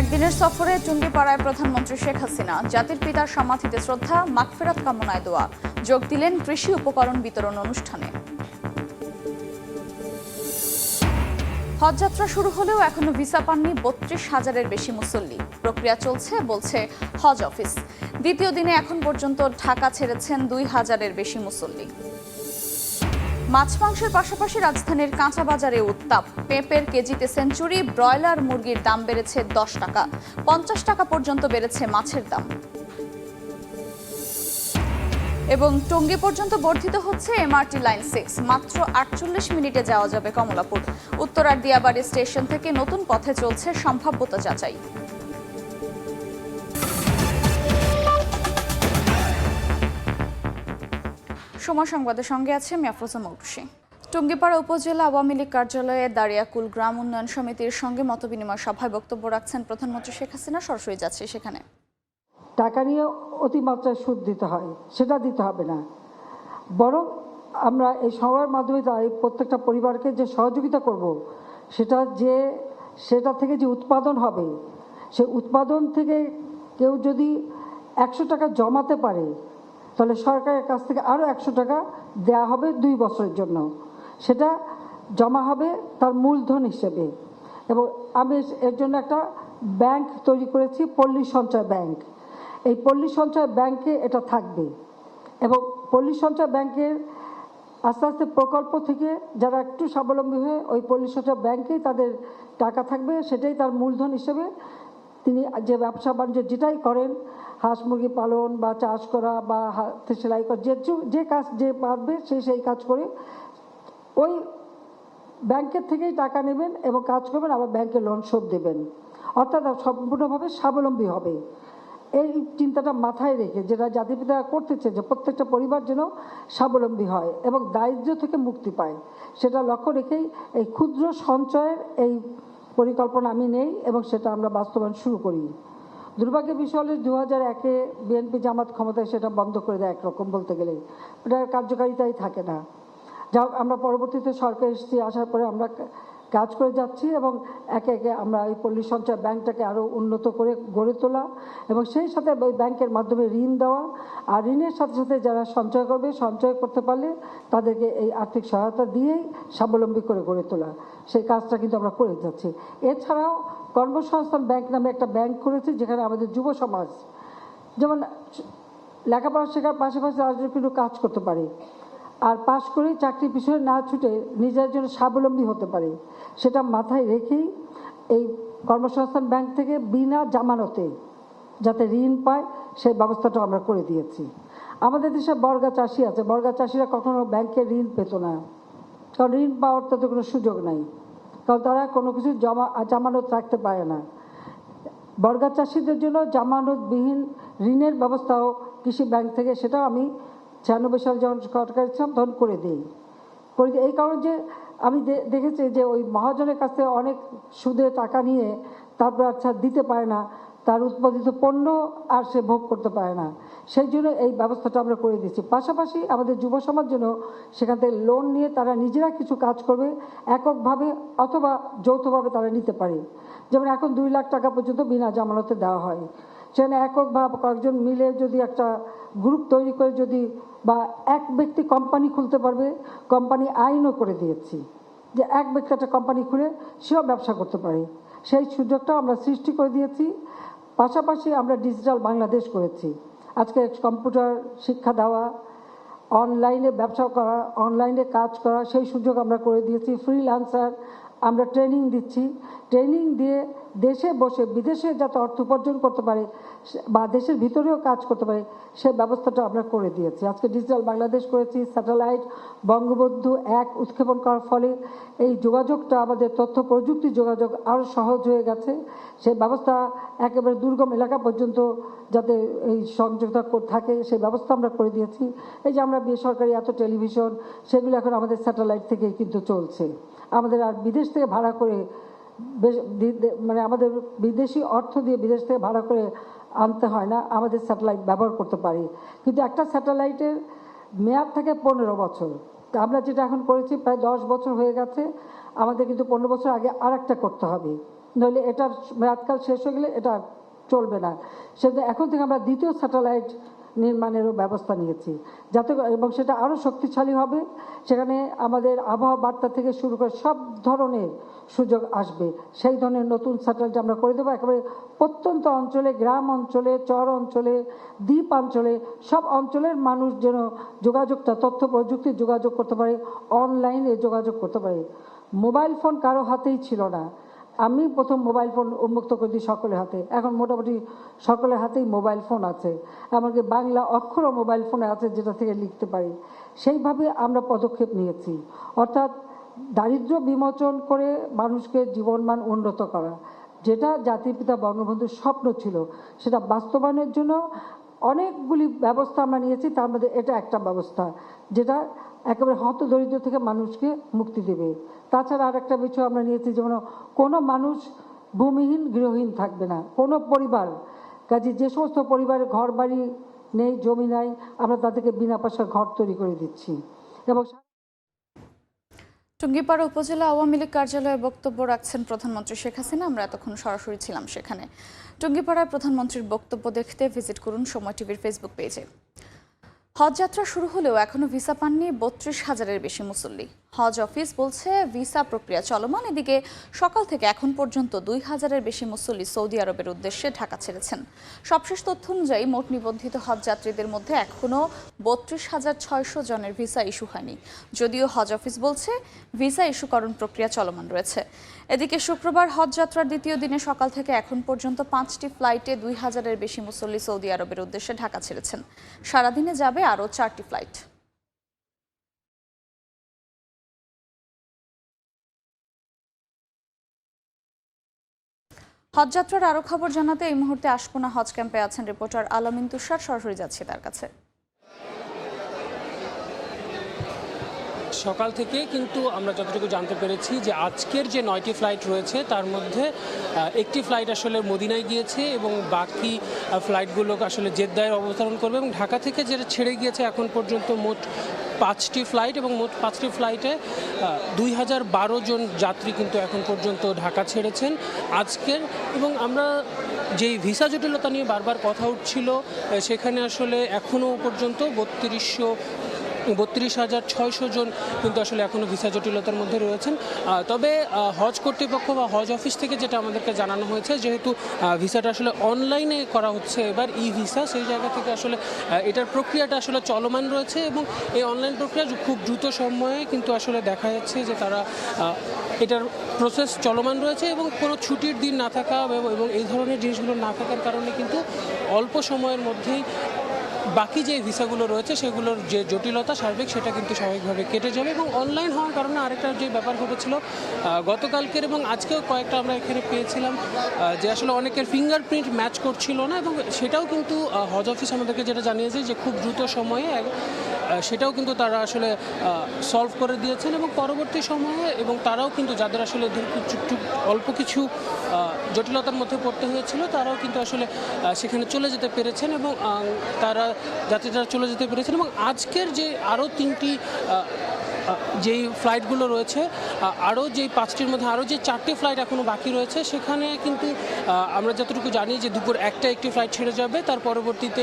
একদিনের সফরে টুঙ্গিপাড়ায় প্রধানমন্ত্রী শেখ হাসিনা, জাতির পিতার সমাধিতে শ্রদ্ধা, মাগফেরাত কামনায় দোয়া, যোগ দিলেন কৃষি উপকরণ বিতরণ অনুষ্ঠানে। হজযাত্রা শুরু হলেও এখনও ভিসা পাননি বত্রিশ হাজারের বেশি মুসল্লি। প্রক্রিয়া চলছে, বলছে হজ অফিস। দ্বিতীয় দিনে এখন পর্যন্ত ঢাকা ছেড়েছেন দুই হাজারের বেশি মুসল্লি। মাছ মাংসের পাশাপাশি রাজধানীর কাঁচা বাজারে উত্তাপ। পেঁপের কেজিতে সেঞ্চুরি, ব্রয়লার মুরগির দাম বেড়েছে দশ টাকা। পঞ্চাশ টাকা পর্যন্ত বেড়েছে মাছের দাম। এবং টঙ্গী পর্যন্ত বর্ধিত হচ্ছে এমআরটি লাইন সিক্স। মাত্র আটচল্লিশ মিনিটে যাওয়া যাবে কমলাপুর। উত্তরার দিয়াবাড়ি স্টেশন থেকে নতুন পথে চলছে সম্ভাব্যতা যাচাই। সময় সংবাদের সঙ্গে আছে আমি আফরোজা মৌটুসি। টুঙ্গিপাড়া উপজেলা আওয়ামী লীগ কার্যালয়ে দাঁড়িয়াকুল গ্রাম উন্নয়ন সমিতির সঙ্গে মতবিনিময় সভায় বক্তব্য রাখছেন প্রধানমন্ত্রী শেখ হাসিনা। সরাসরি যাচ্ছে সেখানে। টাকা নিয়ে অতিমাত্রায় সুদ দিতে হয়, সেটা দিতে হবে না। বরং আমরা এই সবার মাধ্যমে তাই প্রত্যেকটা পরিবারকে যে সহযোগিতা করব, সেটা যে, সেটা থেকে যে উৎপাদন হবে, সে উৎপাদন থেকে কেউ যদি একশো টাকা জমাতে পারে তাহলে সরকারের কাছ থেকে আরও একশো টাকা দেয়া হবে দুই বছরের জন্য। সেটা জমা হবে তার মূলধন হিসেবে। এবং আমি এর জন্য একটা ব্যাংক তৈরি করেছি, পল্লী সঞ্চয় ব্যাংক। এই পল্লী সঞ্চয় ব্যাংকে এটা থাকবে। এবং পল্লী সঞ্চয় ব্যাংকের আস্তে আস্তে প্রকল্প থেকে যারা একটু স্বাবলম্বী হয়ে ওই পল্লী সঞ্চয় ব্যাংকেই তাদের টাকা থাকবে, সেটাই তার মূলধন হিসেবে তিনি যে ব্যবসা বাণিজ্য যেটাই করেন, হাঁস মুরগি পালন বা চাষ করা বা হাতে সেলাই করা, যে যে কাজ যে পারবে সে সেই কাজ করে, ওই ব্যাংকের থেকেই টাকা নেবেন এবং কাজ করবেন, আবার ব্যাংকে লোন শোধ দেবেন। অর্থাৎ সম্পূর্ণভাবে স্বাবলম্বী হবে। এই চিন্তাটা মাথায় রেখে যেটা জাতিপিতা করতেছে যে প্রত্যেকটা পরিবার যেন স্বাবলম্বী হয় এবং দারিদ্র্য থেকে মুক্তি পায়, সেটা লক্ষ্য রেখেই এই ক্ষুদ্র সঞ্চয়ের এই পরিকল্পনা আমি নেই এবং সেটা আমরা বাস্তবায়ন শুরু করি। দুর্ভাগ্যের বিষয় হলে দু হাজার একে বিএনপি জামাত ক্ষমতায় সেটা বন্ধ করে দেয় একরকম বলতে গেলে। ওটার কার্যকারিতাই থাকে না। যা আমরা পরবর্তীতে সরকার এসেছি, আসার পরে আমরা কাজ করে যাচ্ছি এবং একে একে আমরা এই পল্লী সঞ্চয় ব্যাংকটাকে আরও উন্নত করে গড়ে তোলা এবং সেই সাথে ওই ব্যাংকের মাধ্যমে ঋণ দেওয়া। আর ঋণের সাথে সাথে যারা সঞ্চয় করবে, সঞ্চয় করতে পারলে তাদেরকে এই আর্থিক সহায়তা দিয়েই স্বাবলম্বী করে গড়ে তোলা। সেই কাজটা কিন্তু আমরা করে যাচ্ছি। এছাড়াও কর্মসংস্থান ব্যাংক নামে একটা ব্যাংক করেছি, যেখানে আমাদের যুব সমাজ, যেমন লেখাপড়া শেখার পাশাপাশি রাজনীতি কিন্তু কাজ করতে পারে। আর পাশ করে চাকরি পিছনে না ছুটে নিজের জন্য স্বাবলম্বী হতে পারে। সেটা মাথায় রেখেই এই কর্মসংস্থান ব্যাংক থেকে বিনা জামানতে যাতে ঋণ পায়, সেই ব্যবস্থাটা আমরা করে দিয়েছি। আমাদের দেশে বর্গা চাষি আছে। বর্গা চাষিরা কখনো ব্যাংকে ঋণ পেত না। কারণ ঋণ পাওয়ার তাদের কোনো সুযোগ নাই। কারণ তারা কোনো কিছু জমা, জামানত রাখতে পারে না। বর্গা চাষিদের জন্য জামানতবিহীন ঋণের ব্যবস্থাও কৃষি ব্যাংক থেকে, সেটাও আমি ছিয়ানব্বই সাল যখন সরকার ছিলাম তখন করে দিই। করে দিই এই কারণে যে আমি দেখেছি যে ওই মহাজনের কাছে অনেক সুদে টাকা নিয়ে তারপর আচ্ছা দিতে পারে না, তার উৎপাদিত পণ্য আর সে ভোগ করতে পারে না। সেই জন্য এই ব্যবস্থাটা আমরা করে দিচ্ছি পাশাপাশি আমাদের যুব সমাজ জন্য সেখান থেকে লোন নিয়ে তারা নিজেরা কিছু কাজ করবে, এককভাবে অথবা যৌথভাবে তারা নিতে পারে। যেমন এখন দুই লাখ টাকা পর্যন্ত বিনা জামানতে দেওয়া হয়। সেখানে একক বা কয়েকজন মিলে যদি একটা গ্রুপ তৈরি করে যদি বা এক ব্যক্তি কোম্পানি খুলতে পারবে কোম্পানি আইনও করে দিয়েছি যে এক ব্যক্তি একটা কোম্পানি খুলে সেও ব্যবসা করতে পারে। সেই সুযোগটাও আমরা সৃষ্টি করে দিয়েছি। পাশাপাশি আমরা ডিজিটাল বাংলাদেশ করেছি। আজকে কম্পিউটার শিক্ষা দেওয়া অনলাইনে ব্যবসা করা অনলাইনে কাজ করা, সেই সুযোগ আমরা করে দিয়েছি। ফ্রিল্যান্সার আমরা ট্রেনিং দিচ্ছি। ট্রেনিং দিয়ে দেশে বসে, বিদেশে যাতে অর্থ উপার্জন করতে পারে বা দেশের ভিতরেও কাজ করতে পারে, সে ব্যবস্থাটা আমরা করে দিয়েছি। আজকে ডিজিটাল বাংলাদেশ করেছি স্যাটেলাইট বঙ্গবন্ধু এক উৎক্ষেপণ করার ফলে এই যোগাযোগটা, আমাদের তথ্য প্রযুক্তি যোগাযোগ আরও সহজ হয়ে গেছে। সে ব্যবস্থা একেবারে দুর্গম এলাকা পর্যন্ত যাতে এই সংযোগটা থাকে সেই ব্যবস্থা আমরা করে দিয়েছি। এই যে আমরা বেসরকারি এত টেলিভিশন, সেগুলো এখন আমাদের স্যাটেলাইট থেকেই কিন্তু চলছে। আমাদের আর বিদেশ থেকে ভাড়া করে মানে আমাদের বিদেশি অর্থ দিয়ে বিদেশ থেকে ভাড়া করে আনতে হয় না, আমাদের স্যাটেলাইট ব্যবহার করতে পারি। কিন্তু একটা স্যাটেলাইটের মেয়াদ থাকে পনেরো বছর। তা আমরা যেটা এখন করেছি, প্রায় দশ বছর হয়ে গেছে, আমাদের কিন্তু পনেরো বছর আগে আর একটা করতে হবে। নইলে এটার মেয়াদকাল শেষ হয়ে গেলে এটা চলবে না। সেটা এখন থেকে আমরা দ্বিতীয় স্যাটেলাইট নির্মাণেরও ব্যবস্থা নিয়েছি। যাতে এবং সেটা আরও শক্তিশালী হবে। সেখানে আমাদের আবহাওয়া বার্তা থেকে শুরু করে সব ধরনের সুযোগ আসবে। সেই ধরনের নতুন স্যাটেলাইট আমরা করে দেবো। একেবারে প্রত্যন্ত অঞ্চলে, গ্রাম অঞ্চলে, চর অঞ্চলে, দ্বীপ অঞ্চলে, সব অঞ্চলের মানুষ যেন যোগাযোগটা, তথ্য প্রযুক্তির যোগাযোগ করতে পারে অনলাইনে যোগাযোগ করতে পারে। মোবাইল ফোন কারও হাতেই ছিল না। আমি প্রথম মোবাইল ফোন উন্মুক্ত করে দিই সকলের হাতে। এখন মোটামুটি সকলের হাতেই মোবাইল ফোন আছে। এমনকি বাংলা অক্ষরও মোবাইল ফোনে আছে যেটা থেকে লিখতে পারি। সেইভাবে আমরা পদক্ষেপ নিয়েছি। অর্থাৎ দারিদ্র্য বিমোচন করে মানুষকে জীবনমান উন্নত করা, যেটা জাতির পিতা বঙ্গবন্ধুর স্বপ্ন ছিল, সেটা বাস্তবায়নের জন্য অনেকগুলি ব্যবস্থা আমরা নিয়েছি, তার মধ্যে এটা একটা ব্যবস্থা, যেটা একেবারে হত দরিদ্র থেকে মানুষকে মুক্তি দেবে। তাছাড়া আর একটা বিষয় আমরা নিয়েছি যেমন কোনো মানুষ ভূমিহীন, গৃহহীন থাকবে না। কোনো পরিবার, কাজে যে সমস্ত পরিবারের ঘর বাড়ি নেই, জমি নাই, আমরা তাদেরকে বিনা পয়সার ঘর তৈরি করে দিচ্ছি। এবং টুঙ্গিপাড়া উপজেলা আওয়ামী লীগ কার্যালয়ে বক্তব্য রাখছেন প্রধানমন্ত্রী শেখ হাসিনা। আমরা এতক্ষণ সরাসরি ছিলাম সেখানে। টুঙ্গিপাড়ায় প্রধানমন্ত্রীর বক্তব্য দেখতে ভিজিট করুন সময় টিভির ফেসবুক পেজে। হজ যাত্রা শুরু হলেও এখনও ভিসা পাননি বত্রিশ হাজারের বেশি মুসল্লি। হজ অফিস বলছে ভিসা প্রক্রিয়া চলমান, এদিকে সকাল থেকে এখন পর্যন্ত দুই হাজারের বেশি মুসল্লি সৌদি আরবের উদ্দেশ্যে ঢাকা ছেড়েছেন। সবশেষ তথ্য অনুযায়ী মোট নিবন্ধিত হজ যাত্রীদের মধ্যে এখনও বত্রিশ হাজার ছয়শো জনের ভিসা ইস্যু হয়নি। যদিও হজ অফিস বলছে ভিসা ইস্যুকরণ প্রক্রিয়া চলমান রয়েছে। এদিকে শুক্রবার হজ যাত্রার দ্বিতীয় দিনে সকাল থেকে এখন পর্যন্ত পাঁচটি ফ্লাইটে দুই হাজারের বেশি মুসল্লি সৌদি আরবের উদ্দেশ্যে ঢাকা ছেড়েছেন। সারাদিনে যাবে আরও চারটি ফ্লাইট। হজযাত্রার আরও খবর জানাতে এই মুহূর্তে আশপোনা হজ ক্যাম্পে আছেন রিপোর্টার আলামিন তুষার। সরাসরি যাচ্ছি তার কাছে। সকাল থেকে কিন্তু আমরা যতটুকু জানতে পেরেছি যে আজকের যে নয়টি ফ্লাইট রয়েছে, তার মধ্যে একটি ফ্লাইট আসলে মদিনায় গিয়েছে এবং বাকি ফ্লাইটগুলো আসলে জেদ্দায় অবতরণ করবে এবং ঢাকা থেকে যেটা ছেড়ে গিয়েছে এখন পর্যন্ত মোট পাঁচটি ফ্লাইট এবং মোট পাঁচটি ফ্লাইটে দুই হাজার বারো জন যাত্রী কিন্তু এখন পর্যন্ত ঢাকা ছেড়েছেন আজকের এবং আমরা যেই ভিসা জটিলতা নিয়ে বারবার কথা উঠছিল সেখানে আসলে এখনও পর্যন্ত বত্রিশশো বত্রিশ হাজার ছয়শো জন কিন্তু আসলে এখনও ভিসা জটিলতার মধ্যে রয়েছেন। তবে হজ কর্তৃপক্ষ বা হজ অফিস থেকে যেটা আমাদেরকে জানানো হয়েছে, যেহেতু ভিসাটা আসলে অনলাইনে করা হচ্ছে এবার ই ভিসা সেই জায়গা থেকে আসলে এটার প্রক্রিয়াটা আসলে চলমান রয়েছে এবং এই অনলাইন প্রক্রিয়া খুব দ্রুত সময়ে কিন্তু আসলে দেখা যাচ্ছে যে তারা এটার প্রসেস চলমান রয়েছে এবং কোনো ছুটির দিন না থাকা এবং এই ধরনের জিনিসগুলো না থাকার কারণে কিন্তু অল্প সময়ের মধ্যেই বাকি যে ভিসাগুলো রয়েছে, সেগুলোর যে জটিলতা সার্বিক, সেটা কিন্তু স্বাভাবিকভাবে কেটে যাবে এবং অনলাইন হওয়ার কারণে আরেকটা যে ব্যাপার ঘটেছিল গতকালকের এবং আজকেও কয়েকটা আমরা এখানে পেয়েছিলাম যে আসলে অনেকের ফিঙ্গারপ্রিন্ট ম্যাচ করছিল না এবং সেটাও কিন্তু হজ অফিস আমাদেরকে যেটা জানিয়েছে যে খুব দ্রুত সময়ে সেটাও কিন্তু তারা আসলে সলভ করে দিয়েছেন এবং পরবর্তী সময়ে এবং তারাও কিন্তু যাদের আসলে অল্প কিছু জটিলতার মধ্যে পড়তে হয়েছিল, তারাও কিন্তু আসলে সেখানে চলে যেতে পেরেছেন এবং তারা যাত্রীরা চলে যেতে পেরেছেন এবং আজকের যে আরও তিনটি যেই ফ্লাইটগুলো রয়েছে আরও যেই পাঁচটির মধ্যে আরও যে চারটি ফ্লাইট এখনও বাকি রয়েছে, সেখানে কিন্তু আমরা যতটুকু জানি যে দুপুর একটা একটি ফ্লাইট ছেড়ে যাবে, তার পরবর্তীতে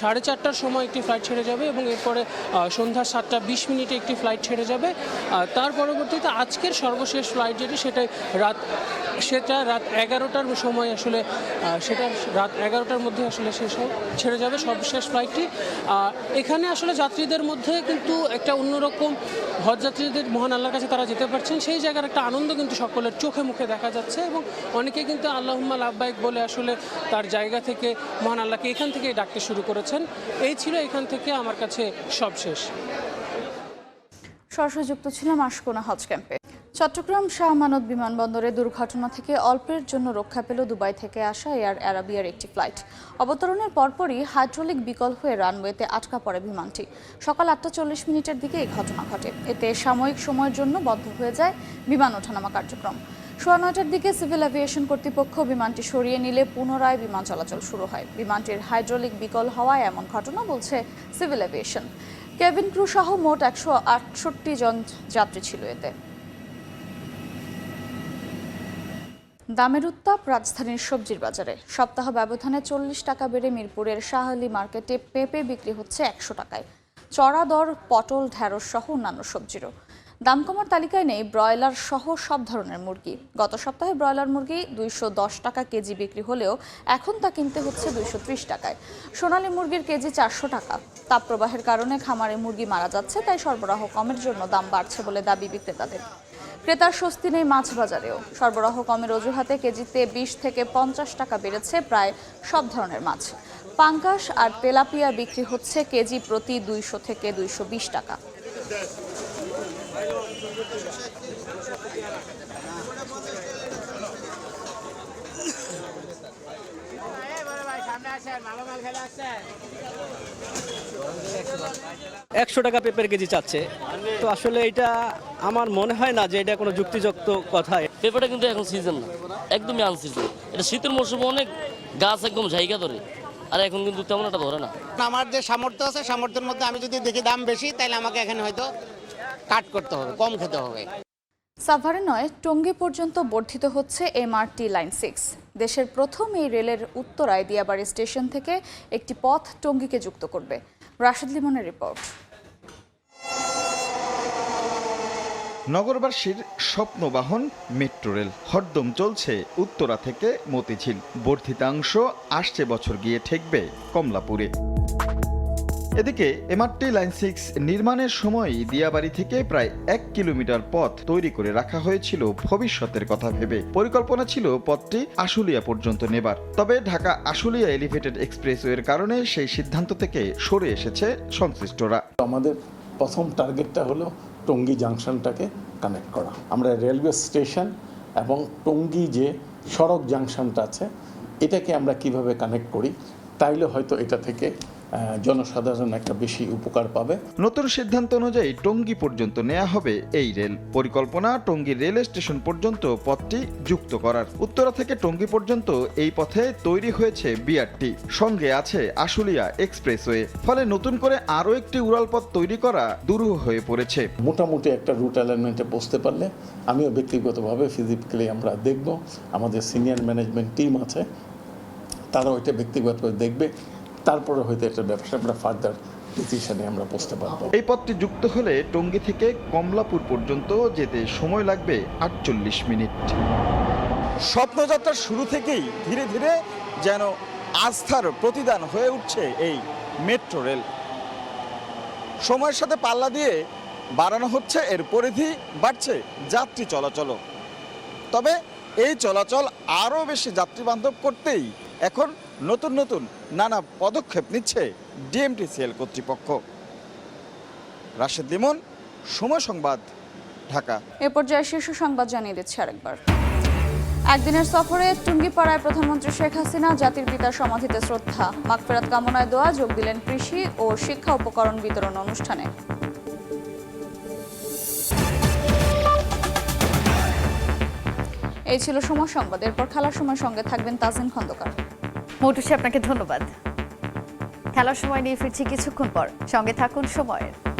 সাড়ে চারটার সময় একটি ফ্লাইট ছেড়ে যাবে এবং এরপরে সন্ধ্যা সাতটা বিশ মিনিটে একটি ফ্লাইট ছেড়ে যাবে। তার পরবর্তীতে আজকের সর্বশেষ ফ্লাইট যেটি, সেটাই রাত, সেটা রাত এগারোটার সময় আসলে সেটা রাত এগারোটার মধ্যে আসলে শেষ ছেড়ে যাবে সর্বশেষ ফ্লাইটটি এখানে আসলে যাত্রীদের মধ্যে কিন্তু একটা অন্যরকম হজ যাত্রীদের মহান আল্লাহর কাছে তারা যেতে পারছেন, সেই জায়গার একটা আনন্দ কিন্তু সকলের চোখে মুখে দেখা যাচ্ছে এবং অনেকে কিন্তু আল্লাহম্মা লাভবাহিক বলে আসলে তার জায়গা থেকে মহান আল্লাহকে এখান থেকেই ডাকতে শুরু করেছেন। এই ছিল এখান থেকে আমার কাছে সবশেষ। সরাসরি যুক্ত ছিলাম আশকোনা হজ ক্যাম্পে। চট্টগ্রাম শাহ আমানত বিমানবন্দরে দুর্ঘটনা থেকে অল্পের জন্য রক্ষা পেল দুবাই থেকে আসা এয়ার অ্যারাবিয়ার একটি ফ্লাইট। অবতরণের পরপরই হাইড্রোলিক বিকল হয়ে রানওয়েতে আটকা পড়ে বিমানটি। সকাল আটটা চল্লিশ মিনিটের দিকে এই ঘটনা ঘটে। এতে সাময়িক সময়ের জন্য বন্ধ হয়ে যায় বিমান ওঠানামা কার্যক্রম। সোয়া নয়টার দিকে সিভিল অ্যাভিয়েশন কর্তৃপক্ষ বিমানটি সরিয়ে নিলে পুনরায় বিমান চলাচল শুরু হয়। বিমানটির হাইড্রোলিক বিকল হওয়ায় এমন ঘটনা বলছে সিভিল অ্যাভিয়েশন কেবিন ক্রু সহ মোট একশো আটষট্টি জন যাত্রী ছিল এতে। দামের উত্তাপ রাজধানীর সবজির বাজারে। সপ্তাহ ব্যবধানে চল্লিশ টাকা বেড়ে মিরপুরের শাহালি মার্কেটে পেঁপে বিক্রি হচ্ছে একশো টাকায়। চড়া দর, পটল ঢ্যাঁড়স সহ অন্যান্য সবজিরও। দাম কমার তালিকায় নেই ব্রয়লার সহ সব ধরনের মুরগি। গত সপ্তাহে ব্রয়লার মুরগি দুইশো দশ টাকা কেজি বিক্রি হলেও এখন তা কিনতে হচ্ছে দুইশো ত্রিশ টাকায়। সোনালী মুরগির কেজি চারশো টাকা। তাপপ্রবাহের কারণে খামারে মুরগি মারা যাচ্ছে, তাই সরবরাহ কমের জন্য দাম বাড়ছে বলে দাবি বিক্রেতাদের। ক্রেতার স্বস্তি নেই মাছ বাজারেও সরবরাহ কমের অজুহাতে কেজিতে বিশ থেকে পঞ্চাশ টাকা বেড়েছে প্রায় সব ধরনের মাছ। পাঙ্কাশ আর তেলাপিয়া বিক্রি হচ্ছে কেজি প্রতি দুইশো থেকে দুইশো বিশ টাকা। একশো টাকা পেঁপের কেজি চাচ্ছে। তো আসলে এটা আমার মনে হয় না যে এটা কোনো যুক্তিযুক্ত কথা। পেঁপেটা কিন্তু এখন সিজন না। একদমই আনসিজন এটা শীতের মৌসুমে অনেক গাছ একদম জায়গা ধরে। আর এখন কিন্তু তেমন একটা ধরে না। আমার যে সামর্থ্য আছে সামর্থ্যের মধ্যে আমি যদি দেখি দাম বেশি তাহলে আমাকে এখানে হয়তো কাট করতে হবে কম খেতে হবে। সাভারে নয় টঙ্গী পর্যন্ত বর্ধিত হচ্ছে এমআরটি লাইন সিক্স দেশের প্রথম এই রেলের উত্তরায় দিয়াবাড়ি স্টেশন থেকে একটি পথ টঙ্গিকে যুক্ত করবে। রাশেদ লিমনের রিপোর্ট। নগরবাসীর স্বপ্নবাহন, মেট্রো রেল হরদম চলছে উত্তরা থেকে মতিঝিল। বর্ধিতাংশ আসছে বছর গিয়ে ঠেকবে কমলাপুরে। এদিকে, এমআরটি লাইন সিক্স নির্মাণের সময় দিয়াবাড়ি থেকে প্রায় এক কিলোমিটার পথ তৈরি করে রাখা হয়েছিল ভবিষ্যতের কথা ভেবে। পরিকল্পনা ছিল পথটি আশুলিয়া পর্যন্ত নেবার। তবে ঢাকা আশুলিয়া এলিভেটেড এক্সপ্রেসওয়ের কারণে সেই সিদ্ধান্ত থেকে সরে এসেছে সংশ্লিষ্টরা। আমাদের প্রথম টার্গেটটা হলো টঙ্গী জাংশনটাকে কানেক্ট করা। আমরা রেলওয়ে স্টেশন এবং টঙ্গী যে সড়ক জাংশনটা আছে, এটাকে আমরা কীভাবে কানেক্ট করি, তাইলে হয়তো এটা থেকে জনসাধারণ একটা বেশি উপকার পাবে। নতুন সিদ্ধান্ত অনুযায়ী টঙ্গী পর্যন্ত নেওয়া হবে এই রেল পরিকল্পনা। টঙ্গী রেল স্টেশন পর্যন্ত পথটি যুক্ত করার। উত্তরা থেকে টঙ্গী পর্যন্ত এই পথে তৈরি হয়েছে বিআরটি। সঙ্গে আছে আশুলিয়া এক্সপ্রেসওয়ে। ফলে নতুন করে আরও একটি উড়ালপথ তৈরি করা দুরূহ হয়ে পড়েছে। মোটামুটি একটা রুট অ্যালাইনমেন্টে বসতে পারলে আমিও ব্যক্তিগতভাবে ফিজিক্যালি আমরা দেখব। আমাদের সিনিয়র ম্যানেজমেন্ট টিম আছে তারা ওইটা ব্যক্তিগতভাবে দেখবে। তারপরে হয়তো এটা ব্যবসা আমরা ফার্দার ডিসিশনে আমরা বসতে পারব। এই পথটি যুক্ত হলে টঙ্গী থেকে কমলাপুর পর্যন্ত যেতে সময় লাগবে আটচল্লিশ মিনিট। স্বপ্নযাত্রার শুরু থেকেই ধীরে ধীরে যেন আস্থার প্রতিদান হয়ে উঠছে এই মেট্রো রেল। সময়ের সাথে পাল্লা দিয়ে বাড়ানো হচ্ছে এর পরিধি বাড়ছে যাত্রী চলাচলও। তবে এই চলাচল আরও বেশি যাত্রী বান্ধব করতেই এখন নতুন নতুন নানা পদক্ষেপ নিচ্ছে ডিএমটিসিএল কর্তৃপক্ষ। রাশেদ লিমন, সময় সংবাদ, ঢাকা। এ পর্যায়ে শীর্ষ সংবাদ জানিয়ে দিচ্ছে আরেকবার। একদিনের সফরে টুঙ্গিপাড়ায় প্রধানমন্ত্রী শেখ হাসিনা, জাতির পিতার সমাধিতে শ্রদ্ধা। মাগফেরাত কামনায় দোয়া যোগ দিলেন কৃষি ও শিক্ষা উপকরণ বিতরণ অনুষ্ঠানে। এই ছিল সময় সংবাদ। এরপর খেলার সময় সঙ্গে থাকবেন তাজিন খন্দকার। মৌটুসি আপনাকে ধন্যবাদ। খেলার সময় নিয়ে ফিরছি কিছুক্ষণ পর। সঙ্গে থাকুন সময়ের।